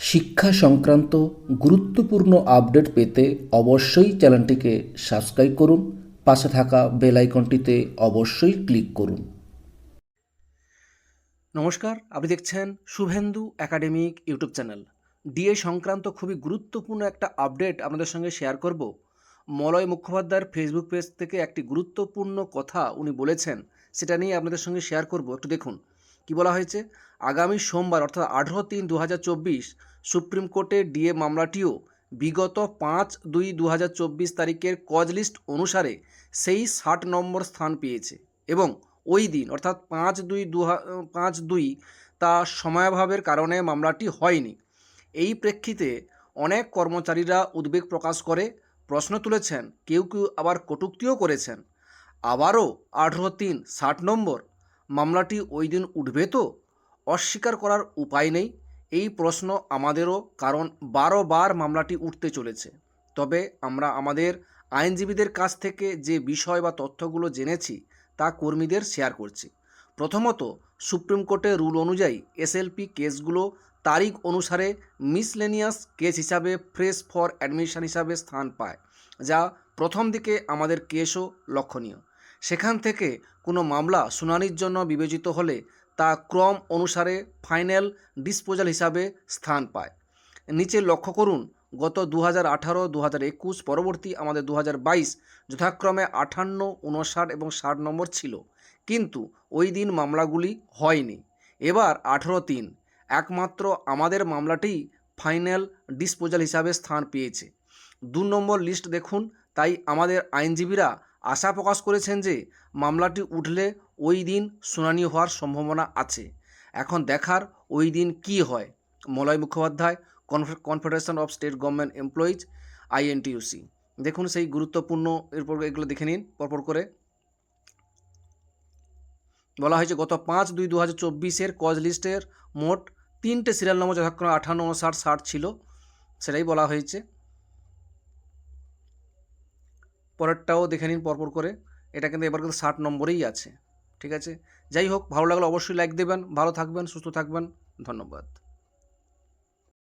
শিক্ষা সংক্রান্ত গুরুত্বপূর্ণ আপডেট পেতে অবশ্যই চ্যানেলটিকে সাবস্ক্রাইব করুন, পাশে থাকা বেল আইকনটিতে অবশ্যই ক্লিক করুন। নমস্কার, আপনি দেখছেন Shuvendu academic YouTube channel. DA সংক্রান্ত খুবই গুরুত্বপূর্ণ একটা আপডেট আপনাদের সঙ্গে শেয়ার করব। মলয় মুখোপাধ্যায়ের ফেসবুক পেজ থেকে একটি গুরুত্বপূর্ণ কথা উনি বলেছেন, সেটা নিয়ে আপনাদের সঙ্গে শেয়ার করব। একটু দেখুন। কি বলা হয়েছে? আগামী সোমবার, অর্থাৎ আঠেরো তিন দু সুপ্রিম কোর্টে ডিএ মামলাটিও বিগত পাঁচ দুই দু তারিখের কজ লিস্ট অনুসারে সেই ষাট নম্বর স্থান পেয়েছে এবং ওই দিন, অর্থাৎ পাঁচ দুই দু পাঁচ দুই তা সময়াভাবের কারণে মামলাটি হয়নি। এই প্রেক্ষিতে অনেক কর্মচারীরা উদ্বেগ প্রকাশ করে, প্রশ্ন তুলেছেন, কেউ কেউ আবার কটূক্তিও করেছেন। আবারও আঠেরো তিন ষাট নম্বর মামলাটি ওই দিন উঠবে তো? অস্বীকার করার উপায় নেই। এই প্রশ্ন আমাদেরও, কারণ বারোবার মামলাটি উঠতে চলেছে। তবে আমরা আমাদের আইনজীবীদের কাছ থেকে যে বিষয় বা তথ্যগুলো জেনেছি, তা কর্মীদের শেয়ার করছি। প্রথমত, সুপ্রিম কোর্টের রুল অনুযায়ী এসএলপি কেসগুলো তারিখ অনুসারে মিসলেনিয়াস কেস হিসাবে ফ্রেশ ফর অ্যাডমিশন হিসাবে স্থান পায়, যা প্রথম দিকে আমাদের কেসও লক্ষণীয়। সেখান থেকে কোনো মামলা শুনানির জন্য বিবেচিত হলে তা ক্রম অনুসারে ফাইনাল ডিসপোজাল হিসাবে স্থান পায়। নিচে লক্ষ্য করুন, গত দু হাজার আঠারো দু হাজার একুশ পরবর্তী আমাদের দু হাজার বাইশ যথাক্রমে আটান্ন উনষাট এবং ষাট নম্বর ছিল। কিন্তু ওই দিন মামলাগুলি হয়নি। এবার আঠেরো তিন, একমাত্র আমাদের মামলাটিই ফাইনাল ডিসপোজাল হিসাবে স্থান পেয়েছে। দু নম্বর লিস্ট দেখুন, তাই আমাদের আইনজীবীরা আশা প্রকাশ করেছেন যে মামলাটি উঠলে ওই দিন শুনানি হওয়ার সম্ভাবনা আছে। এখন দেখার ওই দিন কি হয়। Malay Mukhopadhyay, কনফে- confederation of state government employees INTUC দেখুন সেই গুরুত্বপূর্ণ এরপর এগুলো দেখে নিন পরপর করে। বলা হয়েছে, গত পাঁচ দুই দু হাজার চব্বিশের কজ লিস্টের মোট তিনটে সিরিয়াল নম্বর যথাক্রমে আঠান্ন উনষাট ষাট ছিল, সেটাই বলা হয়েছে। পরেরটাও দেখে নিন পরপর করে। এটা কিন্তু এবার কিন্তু ষাট নম্বরেই আছে। ঠিক আছে? যাই হোক, ভালো লাগলে অবশ্যই লাইক দেবেন, ভালো থাকবেন, সুস্থ থাকবেন, ধন্যবাদ।